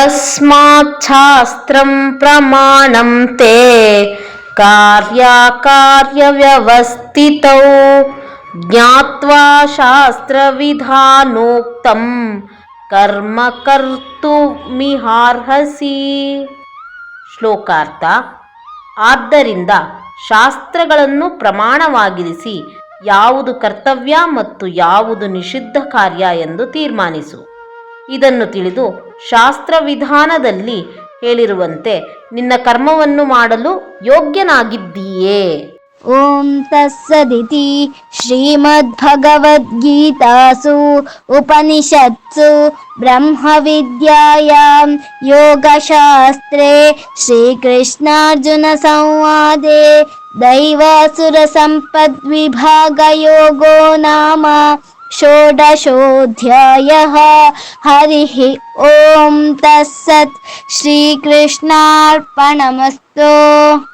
तस्माच्छास्त्रं प्रमाणं ते कार्याकार्यव्यवस्थितौ ज्ञात्वा शास्त्रविधानोक्तं कर्म ಕರ್ಮಕರ್ತುಮಿಹಾರ್ಹಸಿ ಶ್ಲೋಕಾರ್ಥ ಆದ್ದರಿಂದ ಶಾಸ್ತ್ರಗಳನ್ನು ಪ್ರಮಾಣವಾಗಿರಿಸಿ, ಯಾವುದು ಕರ್ತವ್ಯ ಮತ್ತು ಯಾವುದು ನಿಷಿದ್ಧ ಕಾರ್ಯ ಎಂದು ತೀರ್ಮಾನಿಸು. ಇದನ್ನು ತಿಳಿದು ಶಾಸ್ತ್ರ ವಿಧಾನದಲ್ಲಿ ಹೇಳಿರುವಂತೆ, ನಿನ್ನ ಕರ್ಮವನ್ನು ಮಾಡಲು ಯೋಗ್ಯನಾಗಿದ್ದೀಯೇ. ಓಂ ತತ್ಸದಿತಿ ಶ್ರೀಮದ್ಭಗವದ್ಗೀತಾಸು ಉಪನಿಷತ್ಸು ಬ್ರಹ್ಮವಿದ್ಯಾಯಾಂ ಯೋಗಶಾಸ್ತ್ರೇ ಶ್ರೀಕೃಷ್ಣಾರ್ಜುನ ಸಂವಾದೆ ಯೋಗೋ ನಾಮ. षोडशोऽध्यायः। हरिः ॐ तत्सत् श्रीकृष्णार्पणमस्तु।